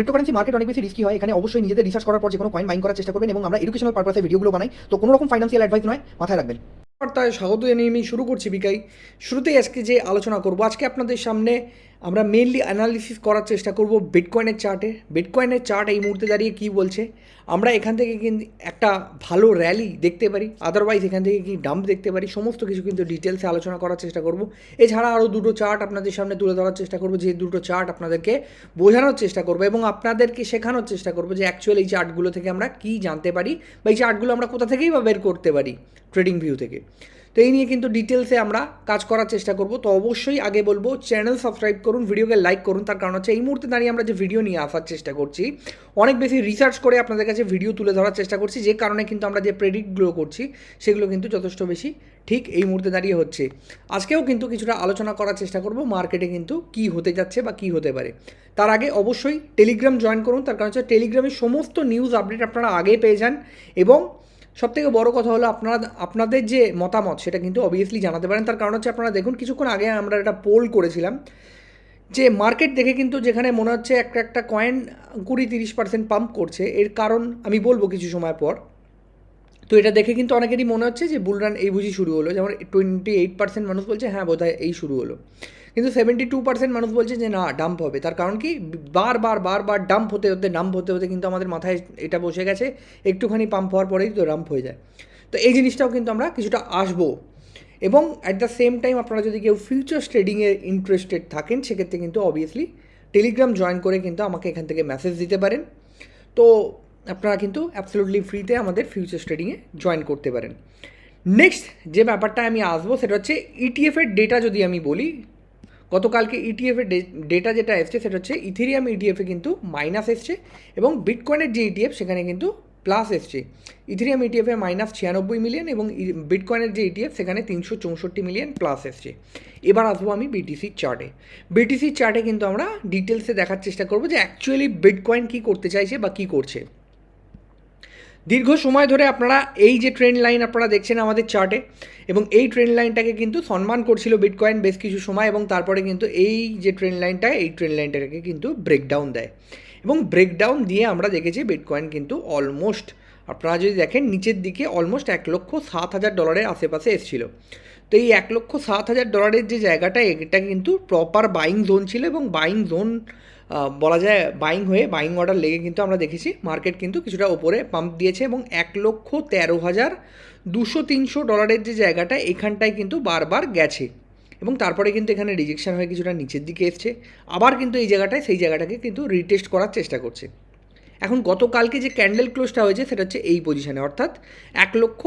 Cryptocurrency market অনেক বেশি risky হয়, এখানে অবশ্যই নিজেদের রিসার্চ করার পর যে কোনো কয়েন মাইন করার চেষ্টা করবেন এবং আমরা এডুকেশনাল পারপাসে ভিডিওগুলো বানাই। তো কোনো রকম ফাইন্যান্সিয়াল অ্যাডভাইস নয়, মাথায় রাখবেন। বার্তায় স্বাগত জানিয়ে আমি শুরু করছি বিকাই। শুরুতেই আজকে যে আলোচনা করব, আজকে আপনাদের সামনে আমরা মেনলি অ্যানালিসিস করার চেষ্টা করব বিটকয়েনের চার্টে বিটকয়েনের চার্ট এই মুহূর্তে দাঁড়িয়ে কী বলছে? আমরা এখান থেকে কিন্তু একটা ভালো র্যালি দেখতে পারি। আদারওয়াইজ এখান থেকে কি ডাম্প দেখতে পারি? সমস্ত কিছু কিন্তু ডিটেলসে আলোচনা করার চেষ্টা করব। এছাড়া আরও দুটো চার্ট আপনাদের সামনে তুলে ধরার চেষ্টা করব। যে দুটো চার্ট আপনাদেরকে বোঝানোর চেষ্টা করব এবং আপনাদেরকে শেখানোর চেষ্টা করব যে অ্যাকচুয়াল এই চার্টগুলো থেকে আমরা কী জানতে পারি বা এই চার্টগুলো আমরা কোথা থেকেই বা বের করতে পারি ট্রেডিং ভিউ থেকে। তো এই নিয়ে কিন্তু ডিটেলসে আমরা কাজ করার চেষ্টা করব। তো অবশ্যই আগে বলব চ্যানেল সাবস্ক্রাইব করুন ভিডিওকে লাইক করুন। তার কারণ হচ্ছে এই মুহূর্তে দাঁড়িয়ে আমরা যে ভিডিও নিয়ে আসার চেষ্টা করছি, অনেক বেশি রিসার্চ করে আপনাদের কাছে ভিডিও তুলে ধরার চেষ্টা করছি। যে কারণে কিন্তু আমরা যে প্রেডিক্টগুলো করছি, সেগুলো কিন্তু যথেষ্ট বেশি ঠিক এই মুহূর্তে দাঁড়িয়ে হচ্ছে। আজকেও কিন্তু কিছুটা আলোচনা করার চেষ্টা করব মার্কেটে কিন্তু কি হতে যাচ্ছে বা কি হতে পারে। তার আগে অবশ্যই টেলিগ্রাম জয়েন করুন। তার কারণ হচ্ছে টেলিগ্রামে সমস্ত নিউজ আপডেট আপনারা আগে পেয়ে যান এবং সব থেকে বড় কথা হলো আপনারা, আপনাদের যে মতামত সেটা কিন্তু অবভিয়াসলি জানাতে পারেন। তার কারণ হচ্ছে আপনারা দেখুন, কিছুক্ষণ আগে আমরা একটা পোল করেছিলাম যে মার্কেট দেখে কিন্তু যেখানে মনে হচ্ছে একটা একটা কয়েন কুড়ি তিরিশ পার্সেন্ট পাম্প করছে, এর কারণ আমি বলব কিছু সময় পর। তো এটা দেখে কিন্তু অনেকেরই মনে হচ্ছে যে বুলরান এই বুঝি শুরু হলো। যেমন টোয়েন্টি এইট পার্সেন্ট মানুষ বলছে হ্যাঁ বোধহয় এই শুরু হলো। কিন্তু সেভেন্টি টু পার্সেন্ট মানুষ বলছে যে না ডাম্প হবে। তার কারণ কি? বারবার বারবার ডাম্প হতে হতে ডাম্প হতে হতে কিন্তু আমাদের মাথায় এটা বসে গেছে, একটুখানি পাম্প হওয়ার পরেই তো ডাম্প হয়ে যায়। তো এই জিনিসটাও কিন্তু আমরা কিছুটা আসব। এবং অ্যাট দ্য সেম টাইম আপনারা যদি কেউ ফিউচার ট্রেডিংয়ে ইন্টারেস্টেড থাকেন, সেক্ষেত্রে কিন্তু অবভিয়াসলি টেলিগ্রাম জয়েন করে কিন্তু আমাকে এখান থেকে মেসেজ দিতে পারেন। তো আপনারা কিন্তু অ্যাবসলুটলি ফ্রিতে আমাদের ফিউচার ট্রেডিংয়ে জয়েন করতে পারেন। নেক্সট যে ব্যাপারটা আমি আসব, সেটা হচ্ছে ইটিএফের ডেটা যদি আমি বলি গতকালকে ইটিএফের ডেটা যেটা এসছে সেটা হচ্ছে ইথেরিয়াম ইটিএফে কিন্তু মাইনাস এসছে এবং বিটকয়েনের যে ইটিএফ সেখানে কিন্তু প্লাস এসছে। ইথেরিয়াম ইটিএফে মাইনাস ছিয়ানব্বই মিলিয়ন এবং বিটকয়েনের যে ইটিএফ সেখানে তিনশো চৌষট্টি মিলিয়ন প্লাস এসছে। এবার আসব আমি বিটিসির চার্টে বিটিসির চার্টে কিন্তু আমরা ডিটেলসে দেখার চেষ্টা করব যে অ্যাকচুয়ালি বিটকয়েন কী করতে চাইছে বা কী করছে। দীর্ঘ সময় ধরে আপনারা এই যে ট্রেন্ড লাইন আপনারা দেখছেন আমাদের চার্টে এবং এই ট্রেন্ড লাইনটাকে কিন্তু সম্মান করছিল বিটকয়েন বেশ কিছু সময় এবং তারপরে কিন্তু এই যে ট্রেন্ড লাইনটা এই ট্রেন্ড লাইনটাকে কিন্তু ব্রেকডাউন দেয়। এবং ব্রেকডাউন দিয়ে আমরা দেখেছি বিটকয়েন কিন্তু অলমোস্ট আপনারা যদি দেখেন নিচের দিকে অলমোস্ট এক লক্ষ সাত হাজার ডলারের আশেপাশে এসেছিল। তো এই এক লক্ষ সাত হাজার ডলারের যে জায়গাটা, এটা কিন্তু প্রপার বাইং জোন ছিল এবং বাইং জোন বলা যায় বাইং হয়ে বাইং অর্ডার লেগে কিন্তু আমরা দেখেছি মার্কেট কিন্তু কিছুটা ওপরে পাম্প দিয়েছে এবং এক লক্ষ তেরো হাজার দুশো তিনশো ডলারের যে জায়গাটা, এখানটায় কিন্তু বারবার গেছে। এবং তারপরে কিন্তু এখানে রিজেকশন হয়ে কিছুটা নিচের দিকে এসছে। আবার কিন্তু এই জায়গাটায় সেই জায়গাটাকে কিন্তু রিটেস্ট করার চেষ্টা করছে। এখন গতকালকে যে ক্যান্ডেল ক্লোজটা হয়েছে, সেটা হচ্ছে এই পজিশনে অর্থাৎ এক লক্ষ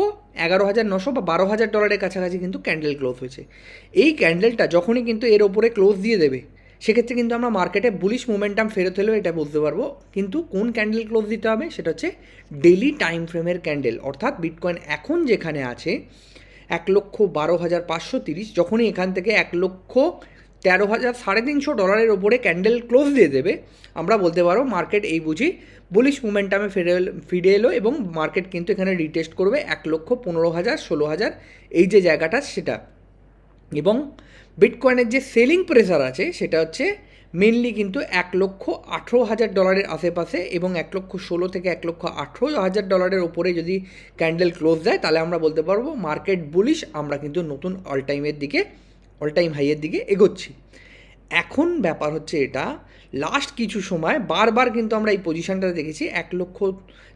এগারো হাজার নশো বা বারো হাজার ডলারের কাছাকাছি কিন্তু ক্যান্ডেল ক্লোজ হয়েছে। এই ক্যান্ডেলটা যখনই কিন্তু এর ওপরে ক্লোজ দিয়ে দেবে সেক্ষেত্রে কিন্তু আমরা মার্কেটে বুলিশ মোমেন্টাম ফেরত হলেও এটা বুঝতে পারব। কিন্তু কোন ক্যান্ডেল ক্লোজ দিতে হবে সেটা হচ্ছে ডেলি টাইম ফ্রেমের ক্যান্ডেল অর্থাৎ বিটকয়েন এখন যেখানে আছে এক লক্ষ বারো হাজার পাঁচশো তিরিশ, যখনই এখান থেকে এক লক্ষ তেরো হাজার সাড়ে তিনশো ডলারের ওপরে ক্যান্ডেল ক্লোজ দিয়ে দেবে, আমরা বলতে পারব মার্কেট এই বুঝি বুলিশ মুমেন্টামে ফিরে ফিরে এলো এবং মার্কেট কিন্তু এখানে রিটেস্ট করবে এক লক্ষ পনেরো হাজার ষোলো হাজার। এই যে জায়গাটা সেটা। এবং বিটকয়েনের যে সেলিং প্রেসার আছে, সেটা হচ্ছে মেনলি কিন্তু এক লক্ষ আঠেরো হাজার ডলারের আশেপাশে এবং এক লক্ষ ষোলো থেকে এক লক্ষ আঠেরো হাজার ডলারের ওপরে যদি ক্যান্ডেল ক্লোজ দেয় তাহলে আমরা বলতে পারব মার্কেট বুলিশ আমরা কিন্তু নতুন অল টাইমের দিকে অল টাইম হাইয়ের দিকে এগোচ্ছি। এখন ব্যাপার হচ্ছে এটা লাস্ট কিছু সময় বারবার কিন্তু আমরা এই পজিশনটাতে দেখেছি, এক লক্ষ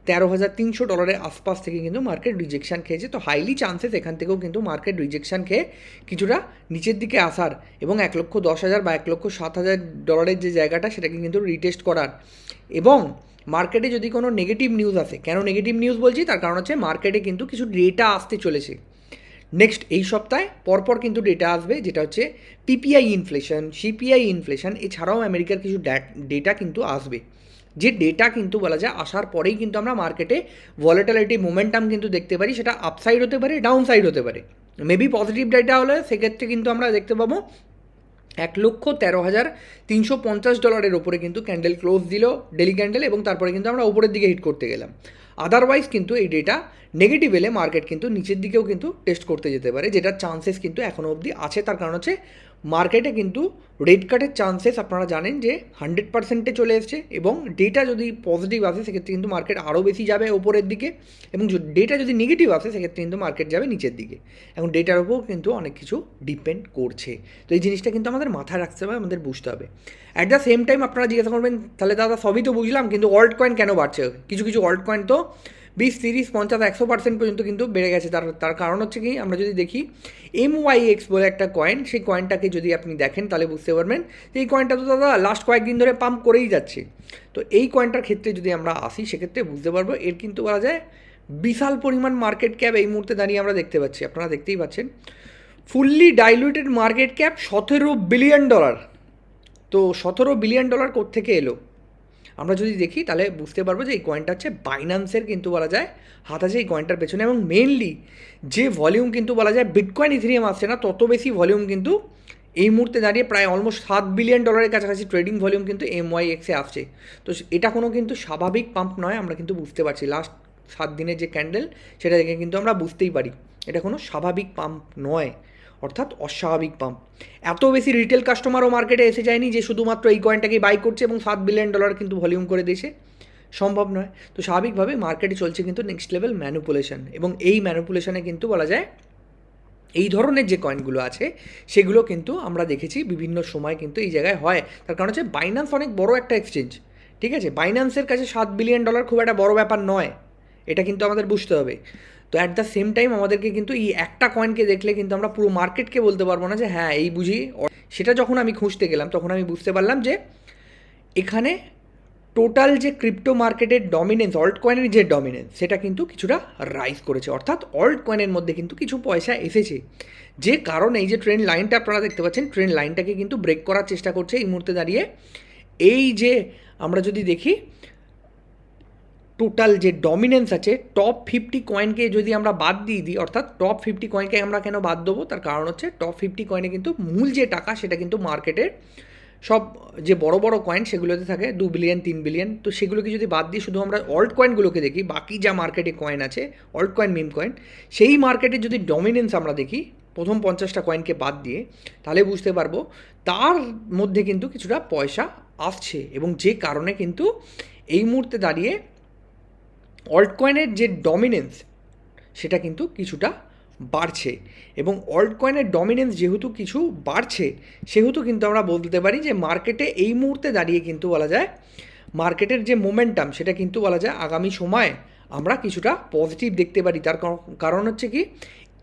তেরো হাজার তিনশো ডলারের আশপাশ থেকে কিন্তু মার্কেট রিজেকশান খেয়েছে। তো হাইলি চান্সেস এখান থেকেও কিন্তু মার্কেট রিজেকশান খেয়ে কিছুটা নিচের দিকে আসার এবং এক লক্ষ দশ হাজার বা এক লক্ষ সাত হাজার ডলারের যে জায়গাটা সেটাকে কিন্তু রিটেস্ট করার। এবং মার্কেটে যদি কোনো নেগেটিভ নিউজ আসে, কেন নেগেটিভ নিউজ বলছি? তার কারণ হচ্ছে মার্কেটে কিন্তু কিছু ডেটা আসতে চলেছে। নেক্সট এই সপ্তাহে পরপর কিন্তু ডেটা আসবে, যেটা হচ্ছে পিপিআই ইনফ্লেশন সিপিআই ইনফ্লেশন এছাড়াও আমেরিকার কিছু ডেটা কিন্তু আসবে। যে ডেটা কিন্তু বলা যায় আসার পরেই কিন্তু আমরা মার্কেটে ভলেটালিটি মোমেন্টাম কিন্তু দেখতে পারি, সেটা আপসাইড হতে পারে ডাউন সাইড হতে পারে। মেবি পজিটিভ ডেটা হলে সেক্ষেত্রে কিন্তু আমরা দেখতে পাবো এক লক্ষ তেরো হাজার তিনশো পঞ্চাশ ডলারের ওপরে কিন্তু ক্যান্ডেল ক্লোজ দিল ডেলি ক্যান্ডেল এবং তারপরে কিন্তু আমরা ওপরের দিকে হিট করতে গেলাম। আদারওয়াইজ কিন্তু এই ডেটা নেগেটিভ এলে মার্কেট কিন্তু নিচের দিকেও কিন্তু টেস্ট করতে যেতে পারে, যেটার চান্সেস কিন্তু এখনও অবধি আছে। তার কারণ হচ্ছে মার্কেটে কিন্তু রেড কার্ডের চান্সেস আপনারা জানেন যে হান্ড্রেড পার্সেন্টে চলে এসছে এবং ডেটা যদি পজিটিভ আসে, সেক্ষেত্রে কিন্তু মার্কেট আরও বেশি যাবে ওপরের দিকে এবং ডেটা যদি নেগেটিভ আসে, সেক্ষেত্রে কিন্তু মার্কেট যাবে নিচের দিকে। এখন ডেটার উপর কিন্তু অনেক কিছু ডিপেন্ড করছে। তো এই জিনিসটা কিন্তু আমাদের মাথায় রাখতে হবে, আমাদের বুঝতে হবে। অ্যাট দ্য সেম টাইম আপনারা জিজ্ঞাসা করবেন, তাহলে দাদা, সবই তো বুঝলাম, কিন্তু অল্ট কয়েন কেন বাড়ছে? কিছু কিছু অল্ট কয়েন তো বিশ, তিরিশ, পঞ্চাশ, একশো পার্সেন্ট পর্যন্ত কিন্তু বেড়ে গেছে। তার তার কারণ হচ্ছে কি? আমরা যদি দেখি এম ওয়াই এক্স বলে একটা কয়েন সেই কয়েনটাকে যদি আপনি দেখেন, তাহলে বুঝতে পারবেন যে এই কয়েনটা তো দাদা লাস্ট কয়েকদিন ধরে পাম্প করেই যাচ্ছে। তো এই কয়েনটার ক্ষেত্রে যদি আমরা আসি, সেক্ষেত্রে বুঝতে পারব এর কিন্তু বলা যায় বিশাল পরিমাণ মার্কেট ক্যাপ এই মুহূর্তে দাঁড়িয়ে আমরা দেখতে পাচ্ছি। আপনারা দেখতেই পাচ্ছেন। ফুললি ডাইলুটেড মার্কেট ক্যাপ সতেরো বিলিয়ন ডলার তো সতেরো বিলিয়ন ডলার থেকে এলো? আমরা যদি দেখি, তাহলে বুঝতে পারব যে এই কয়েনটা হচ্ছে বাইন্যান্সের কিন্তু বলা যায়, হাত আছে এই কয়েনটার পেছনে এবং মেনলি যে ভলিউম কিন্তু বলা যায় বিটকয়েন ইথিরিয়াম আসছে না, তত বেশি ভলিউম কিন্তু এই মুহূর্তে দাঁড়িয়ে প্রায় অলমোস্ট সাত বিলিয়ন ডলারের কাছাকাছি ট্রেডিং ভলিউম কিন্তু এম ওয়াই এক্সে আসছে। তো এটা কোনো কিন্তু স্বাভাবিক পাম্প নয়, আমরা কিন্তু বুঝতে পারছি। লাস্ট সাত দিনের যে ক্যান্ডেল সেটা দেখে কিন্তু আমরা বুঝতেই পারি। এটা কোনো স্বাভাবিক পাম্প নয়। অর্থাৎ অস্বাভাবিক পাম্প। এত বেশি রিটেল কাস্টমারও মার্কেটে এসে যায়নি যে শুধুমাত্র এই কয়েনটাকেই বাই করছে এবং সাত বিলিয়ন ডলার কিন্তু ভলিউম করে দিয়েছে। সম্ভব নয়। তো স্বাভাবিকভাবে মার্কেটে চলছে কিন্তু নেক্সট লেভেল ম্যানুপুলেশন এবং এই ম্যানুপুলেশনে কিন্তু বলা যায় এই ধরনের যে কয়েনগুলো আছে, সেগুলো কিন্তু আমরা দেখেছি বিভিন্ন সময় কিন্তু এই জায়গায় হয়। তার কারণ হচ্ছে বাইন্যান্স অনেক বড় একটা এক্সচেঞ্জ ঠিক আছে? বাইন্যান্সের কাছে সাত বিলিয়ন ডলার খুব একটা বড় ব্যাপার নয়। এটা কিন্তু আমাদের বুঝতে হবে। তো অ্যাট দ্য সেম টাইম আমাদেরকে কিন্তু এই একটা কয়েনকে দেখলে কিন্তু আমরা পুরো মার্কেটকে বলতে পারব না যে হ্যাঁ এই বুঝি। সেটা যখন আমি খুঁজতে গেলাম, তখন আমি বুঝতে পারলাম যে এখানে টোটাল যে ক্রিপ্টো মার্কেটের ডমিনেন্স অল্ট কয়েনের যে ডমিনেন্স সেটা কিন্তু কিছুটা রাইজ করেছে। অর্থাৎ অল্ট কয়েনের মধ্যে কিন্তু কিছু পয়সা এসেছে। যে কারণে এই যে ট্রেন লাইনটা আপনারা দেখতে পাচ্ছেন ট্রেন লাইনটাকে কিন্তু ব্রেক করার চেষ্টা করছে এই মুহূর্তে দাঁড়িয়ে। এই যে আমরা যদি দেখি টোটাল যে ডমিনেন্স আছে টপ ফিফটি কয়েনকে যদি আমরা বাদ দিয়ে দিই, অর্থাৎ টপ ফিফটি কয়েনকে আমরা কেন বাদ দেবো? তার কারণ হচ্ছে টপ ফিফটি কয়েনে কিন্তু মূল যে টাকা, সেটা কিন্তু মার্কেটের সব যে বড় বড় কয়েন সেগুলোতে থাকে, দু বিলিয়ন তিন বিলিয়ন তো সেগুলোকে যদি বাদ দিয়ে শুধু আমরা অল্ট কয়েনগুলোকে দেখি, বাকি যা মার্কেটে কয়েন আছে অল্ট কয়েন মিম কয়েন সেই মার্কেটে যদি ডমিনেন্স আমরা দেখি, প্রথম পঞ্চাশটা কয়েনকে বাদ দিয়ে, তাহলে বুঝতে পারব তার মধ্যে কিন্তু কিছুটা পয়সা আসছে এবং যে কারণে কিন্তু এই মুহূর্তে দাঁড়িয়ে অল্ট কয়েনের যে ডমিনেন্স সেটা কিন্তু কিছুটা বাড়ছে। এবং অল্ট কয়েনের ডমিনেন্স যেহেতু কিছু বাড়ছে, সেহেতু কিন্তু আমরা বলতে পারি যে মার্কেটে এই মুহূর্তে দাঁড়িয়ে কিন্তু বলা যায় মার্কেটের যে মোমেন্টাম সেটা কিন্তু বলা যায় আগামী সময়ে আমরা কিছুটা পজিটিভ দেখতে পারি। তার কারণ হচ্ছে কি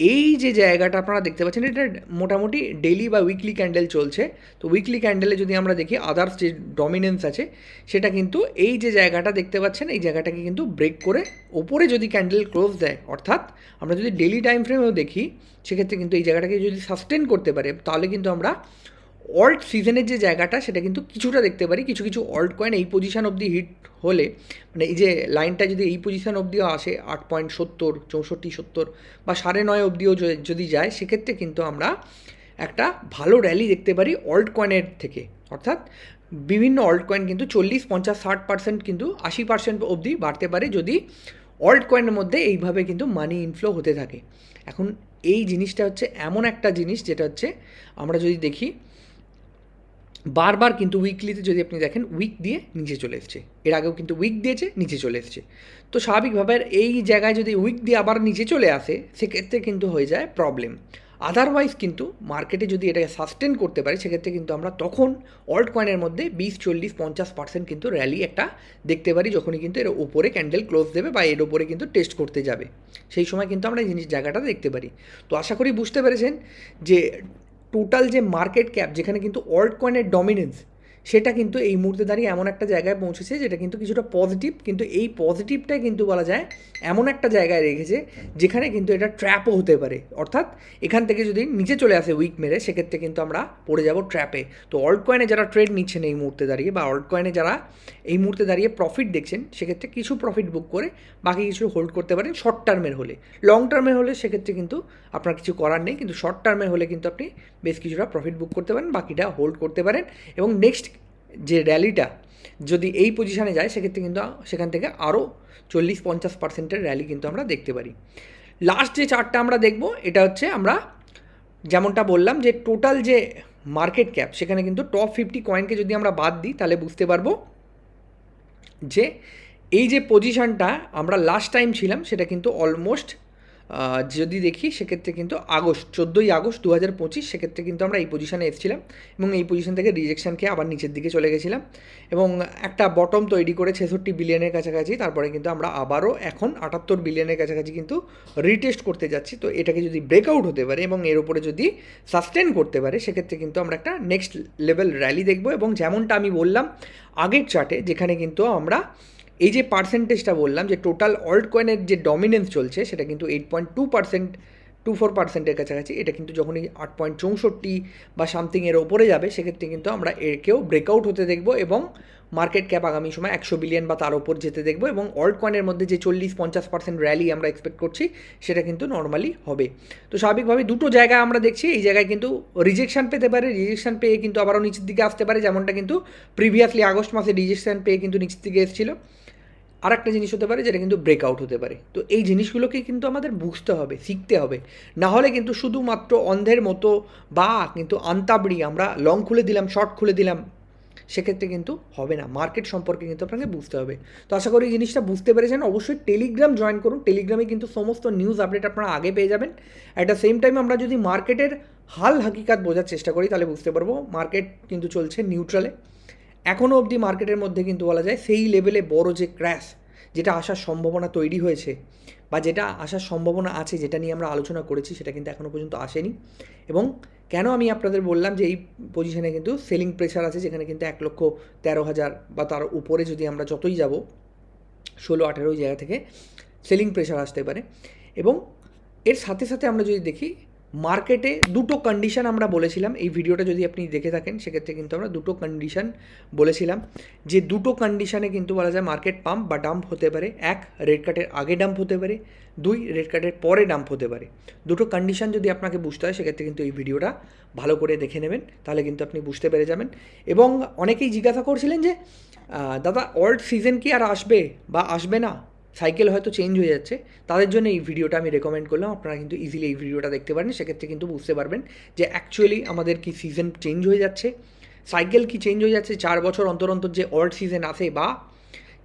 এই যে জায়গাটা আপনারা দেখতে পাচ্ছেন, এটা মোটামুটি ডেলি বা উইকলি ক্যান্ডেল চলছে। তো উইকলি ক্যান্ডেলে যদি আমরা দেখি আদার্স যে ডমিনেন্স আছে, সেটা কিন্তু এই যে জায়গাটা দেখতে পাচ্ছেন, এই জায়গাটাকে কিন্তু ব্রেক করে ওপরে যদি ক্যান্ডেল ক্লোজ দেয়, অর্থাৎ আমরা যদি ডেলি টাইম ফ্রেমেও দেখি, সেক্ষেত্রে কিন্তু এই জায়গাটাকে যদি সাস্টেন করতে পারে, তাহলে কিন্তু আমরা অল্ট সিজনের যে জায়গাটা, সেটা কিন্তু কিছুটা দেখতে পারি। কিছু কিছু অল্ট কয়েন এই পজিশান অবধি হিট হলে মানে এই যে লাইনটা যদি এই পজিশান অবধিও আসে, আট পয়েন্ট সত্তর, চৌষট্টি সত্তর বা সাড়ে নয় অবধিও যদি যায়, সেক্ষেত্রে কিন্তু আমরা একটা ভালো র্যালি দেখতে পারি অল্ট কয়েনের থেকে। অর্থাৎ বিভিন্ন অল্ট কয়েন কিন্তু চল্লিশ, পঞ্চাশ, ষাট পার্সেন্ট কিন্তু আশি পার্সেন্ট অবধি বাড়তে পারে যদি অল্ট কয়েনের মধ্যে এইভাবে কিন্তু মানি ইনফ্লো হতে থাকে। এখন এই জিনিসটা হচ্ছে এমন একটা জিনিস, যেটা হচ্ছে আমরা যদি দেখি বারবার কিন্তু উইকলিতে যদি আপনি দেখেন উইক দিয়ে নিচে চলে এসছে। এর আগেও কিন্তু উইক দিয়েছে, নিচে চলে এসছে। তো স্বাভাবিকভাবে এই জায়গায় যদি উইক দিয়ে আবার নিচে চলে আসে, সেক্ষেত্রে কিন্তু হয়ে যায় প্রবলেম আদারওয়াইজ কিন্তু মার্কেটে যদি এটাকে সাস্টেন করতে পারে, সেক্ষেত্রে কিন্তু আমরা তখন অল্ট কয়েনের মধ্যে বিশ, চল্লিশ, পঞ্চাশ পার্সেন্ট কিন্তু র্যালি একটা দেখতে পারি, যখনই কিন্তু এর ওপরে ক্যান্ডেল ক্লোজ দেবে বা এর ওপরে কিন্তু টেস্ট করতে যাবে। সেই সময় কিন্তু আমরা এই জিনিস জায়গাটা দেখতে পারি। তো আশা করি বুঝতে পেরেছেন যে টোটাল যে মার্কেট ক্যাপ যেখানে কিন্তু অল্ট কয়েনের ডমিনেন্স সেটা কিন্তু এই মুহূর্তে দাঁড়িয়ে এমন একটা জায়গায় পৌঁছেছে যেটা কিন্তু কিছুটা পজিটিভ কিন্তু এই পজিটিভটাই কিন্তু বলা যায় এমন একটা জায়গায় রেখেছে যেখানে কিন্তু এটা ট্র্যাপও হতে পারে। অর্থাৎ এখান থেকে যদি নিচে চলে আসে উইক মেরে, সেক্ষেত্রে কিন্তু আমরা পড়ে যাব ট্র্যাপে তো অল্ট কয়েনে যারা ট্রেড নিচ্ছেন এই মুহূর্তে দাঁড়িয়ে বা অল্ট কয়েনে যারা এই মুহূর্তে দাঁড়িয়ে প্রফিট দেখছেন, সেক্ষেত্রে কিছু প্রফিট বুক করে বাকি কিছু হোল্ড করতে পারেন শর্ট টার্মের হলে। লং টার্মের হলে সেক্ষেত্রে কিন্তু আপনার কিছু করার নেই, কিন্তু শর্ট টার্মে হলে কিন্তু আপনি বেশ কিছুটা প্রফিট বুক করতে পারেন, বাকিটা হোল্ড করতে পারেন এবং নেক্সট যে র্যালিটা যদি এই পজিশানে যায়, সেক্ষেত্রে কিন্তু সেখান থেকে আরও চল্লিশ পঞ্চাশ পার্সেন্টের র্যালি কিন্তু আমরা দেখতে পারি। লাস্ট যে চার্টটা আমরা দেখব, এটা হচ্ছে আমরা যেমনটা বললাম যে টোটাল যে মার্কেট ক্যাপ সেখানে কিন্তু টপ ফিফটি কয়েনকে যদি আমরা বাদ দিই, তাহলে বুঝতে পারব যে এই যে পজিশনটা আমরা লাস্ট টাইম ছিলাম, সেটা কিন্তু অলমোস্ট যদি দেখি সেক্ষেত্রে কিন্তু আগস্ট, চোদ্দোই আগস্ট দু হাজার পঁচিশ সেক্ষেত্রে কিন্তু আমরা এই পজিশনে এসেছিলাম এবং এই পজিশন থেকে রিজেকশন খেয়ে আবার নিচের দিকে চলে গেছিলাম এবং একটা বটম তৈরি করে ছেষট্টি বিলিয়নের কাছাকাছি, তারপরে কিন্তু আমরা আবারও এখন আটাত্তর বিলিয়নের কাছাকাছি কিন্তু রিটেস্ট করতে যাচ্ছি। তো এটাকে যদি ব্রেকআউট হতে পারে এবং এর উপরে যদি সাস্টেন করতে পারে, সেক্ষেত্রে কিন্তু আমরা একটা নেক্সট লেভেল র্যালি দেখব এবং যেমনটা আমি বললাম আগের চার্টে যেখানে কিন্তু আমরা এই যে পার্সেন্টেজটা বললাম, যে টোটাল অল্ট কয়েনের যে ডমিনেন্স চলছে, সেটা কিন্তু eight point two percent two four পার্সেন্টের কাছাকাছি। এটা কিন্তু যখনই আট পয়েন্ট চৌষট্টি বা সামথিং এর ওপরে যাবে, সেক্ষেত্রে কিন্তু আমরা একেও ব্রেকআউট হতে দেখব এবং মার্কেট ক্যাপ আগামী সময় একশো বিলিয়ন বা তার ওপর যেতে দেখব এবং অল্ট কয়েনের মধ্যে যে চল্লিশ পঞ্চাশ পার্সেন্ট র্যালি আমরা এক্সপেক্ট করছি, সেটা কিন্তু নর্মালি হবে। তো স্বাভাবিকভাবে দুটো জায়গায় আমরা দেখছি, এই জায়গায় কিন্তু রিজেকশন পেতে পারে রিজেকশন পেয়ে কিন্তু আবারও নিচের দিকে আসতে পারে, যেমনটা কিন্তু প্রিভিয়াসলি আগস্ট মাসে রিজেকশন পেয়ে কিন্তু নিচের দিকে এসেছিল। আর একটা জিনিস হতে পারে যেটা কিন্তু ব্রেকআউট হতে পারে। তো এই জিনিসগুলোকে কিন্তু আমাদের বুঝতে হবে, শিখতে হবে। না হলে কিন্তু শুধুমাত্র অন্ধের মতো বা কিন্তু আন্তাবড়ি আমরা লং খুলে দিলাম শর্ট খুলে দিলাম, সেক্ষেত্রে কিন্তু হবে না। মার্কেট সম্পর্কে কিন্তু আপনাকে বুঝতে হবে। তো আশা করি জিনিসটা বুঝতে পেরেছেন। অবশ্যই টেলিগ্রাম জয়েন করুন। টেলিগ্রামে কিন্তু সমস্ত নিউজ আপডেট আপনারা আগে পেয়ে যাবেন। অ্যাট দ্য সেম টাইম আমরা যদি মার্কেটের হাল হাকিকাত বোঝার চেষ্টা করি, তাহলে বুঝতে পারব মার্কেট কিন্তু চলছে নিউট্রালে এখনও অবধি মার্কেটের মধ্যে কিন্তু বলা যায় সেই লেভেলে বড় যে ক্র্যাশ যেটা আসার সম্ভাবনা তৈরি হয়েছে বা যেটা আসার সম্ভাবনা আছে, যেটা নিয়ে আমরা আলোচনা করেছি, সেটা কিন্তু এখনও পর্যন্ত আসেনি। এবং কেন আমি আপনাদের বললাম যে এই পজিশনে কিন্তু সেলিং প্রেশার আছে, যেখানে কিন্তু এক লক্ষ তেরো হাজার বা তার উপরে যদি আমরা যতই যাব, ষোলো আঠেরোই জায়গা থেকে সেলিং প্রেশার আসতে পারে। এবং এর সাথে সাথে আমরা যদি দেখি মার্কেটে দুটো কন্ডিশন আমরা বলেছিলাম। এই ভিডিওটা যদি আপনি দেখে থাকেন, সেক্ষেত্রে কিন্তু আমরা দুটো কন্ডিশন বলেছিলাম। যে দুটো কন্ডিশনে কিন্তু বলা যায় মার্কেট পাম্প বা ডাম্প হতে পারে। এক রেড কার্টের আগে ডাম্প হতে পারে। দুই রেড কার্টের পরে ডাম্প হতে পারে। দুটো কন্ডিশন যদি আপনাকে বুঝতে হয়, সেক্ষেত্রে কিন্তু এই ভিডিওটা ভালো করে দেখে নেবেন। তাহলে কিন্তু আপনি বুঝতে পেরে যাবেন। এবং অনেকেই জিজ্ঞাসা করছিলেন যে দাদা অল্ড সিজন কি আর আসবে বা আসবে না? সাইকেল হয়তো চেঞ্জ হয়ে যাচ্ছে। তাদের জন্য এই ভিডিওটা আমি রেকমেন্ড করলাম। আপনারা কিন্তু ইজিলি এই ভিডিওটা দেখতে পারেন। সেক্ষেত্রে কিন্তু বুঝতে পারবেন যে অ্যাকচুয়ালি আমাদের কি সিজন চেঞ্জ হয়ে যাচ্ছে। সাইকেল কি চেঞ্জ হয়ে যাচ্ছে? চার বছর অন্তর অন্তর যে অল্ড সিজন আসে বা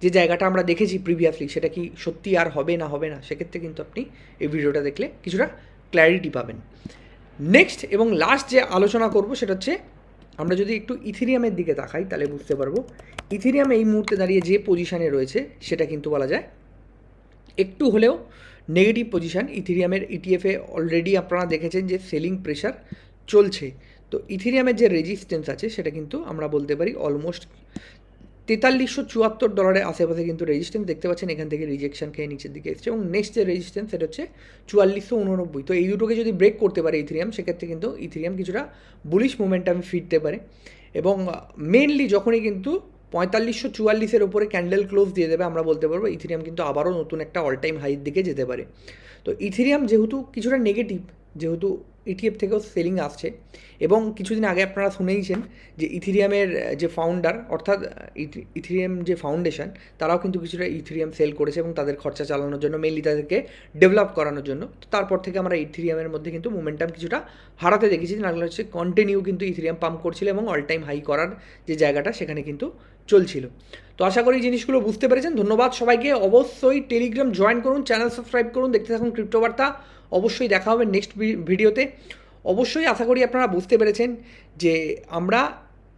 যে জায়গাটা আমরা দেখেছি প্রিভিয়াসলি সেটা কি সত্যি আর হবে না হবে না? সেক্ষেত্রে কিন্তু আপনি এই ভিডিওটা দেখলে কিছুটা ক্ল্যারিটি পাবেন। নেক্সট এবং লাস্ট যে আলোচনা করব, সেটা হচ্ছে আমরা যদি একটু ইথিরিয়ামের দিকে তাকাই, তাহলে বুঝতে পারব। ইথিরিয়াম এই মুহূর্তে দাঁড়িয়ে যে পজিশানে রয়েছে, সেটা কিন্তু বলা যায় একটু হলেও নেগেটিভ পজিশান ইথিরিয়ামের ইটিএফে অলরেডি আপনারা দেখেছেন যে সেলিং প্রেশার চলছে। তো ইথিরিয়ামের যে রেজিস্ট্যান্স আছে, সেটা কিন্তু আমরা বলতে পারি অলমোস্ট তেতাল্লিশশো চুয়াত্তর ডলারের আশেপাশে কিন্তু রেজিস্ট্যান্স দেখতে পাচ্ছেন। এখান থেকে রিজেকশন খেয়ে নিচের দিকে এসছে এবং নেক্সট যে রেজিস্ট্যান্স সেটা হচ্ছে চুয়াল্লিশশো উননব্বই। তো এই দুটোকে যদি ব্রেক করতে পারে ইথিরিয়াম সেক্ষেত্রে কিন্তু ইথিরিয়াম কিছুটা বুলিশ মোমেন্টামে ফিরতে পারে। এবং মেনলি যখনই কিন্তু পঁয়তাল্লিশশো চুয়াল্লিশের ওপরে ক্যান্ডেল ক্লোজ দিয়ে দেবে, আমরা বলতে পারব ইথিরিয়াম কিন্তু আবারও নতুন একটা অল টাইম হাইয়ের দিকে যেতে পারে। তো ইথিরিয়াম যেহেতু কিছুটা নেগেটিভ যেহেতু ইটিএফ থেকেও সেলিং আসছে, এবং কিছুদিন আগে আপনারা শুনেইছেন যে ইথিরিয়ামের যে ফাউন্ডার অর্থাৎ ইথি- ইথিরিয়াম যে ফাউন্ডেশন তারাও কিন্তু কিছুটা ইথিরিয়াম সেল করেছে এবং তাদের খরচা চালানোর জন্য মেনলি তাদেরকে ডেভেলপ করানোর জন্য। তো তারপর থেকে আমরা ইথিরিয়ামের মধ্যে কিন্তু মোমেন্টাম কিছুটা হারাতে দেখেছি, নাহলে হচ্ছে কন্টিনিউ কিন্তু ইথিরিয়াম পাম্প করছিল এবং অল টাইম হাই করার যে জায়গাটা, সেখানে কিন্তু চলছিল। তো আশা করি জিনিসগুলো বুঝতে পেরেছেন। ধন্যবাদ সবাইকে। অবশ্যই টেলিগ্রাম জয়েন করুন চ্যানেল সাবস্ক্রাইব করুন, দেখতে থাকুন ক্রিপ্টোবার্তা অবশ্যই দেখা হবে নেক্সট ভিডিওতে অবশ্যই আশা করি আপনারা বুঝতে পেরেছেন যে আমরা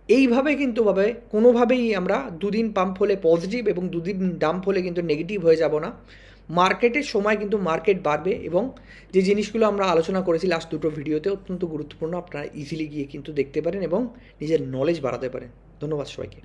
এইভাবে কিন্তু ভাবে, কোনোভাবেই আমরা দুদিন পাম্প হলে পজিটিভ এবং দুদিন ডাম্প হলে কিন্তু নেগেটিভ হয়ে যাব না। মার্কেটের সময় কিন্তু মার্কেট বাড়বে এবং যে জিনিসগুলো আমরা আলোচনা করেছি লাস্ট দুটো ভিডিওতে অত্যন্ত গুরুত্বপূর্ণ, আপনারা ইজিলি গিয়ে কিন্তু দেখতে পারেন এবং নিজের নলেজ বাড়াতে পারেন। ধন্যবাদ সবাইকে।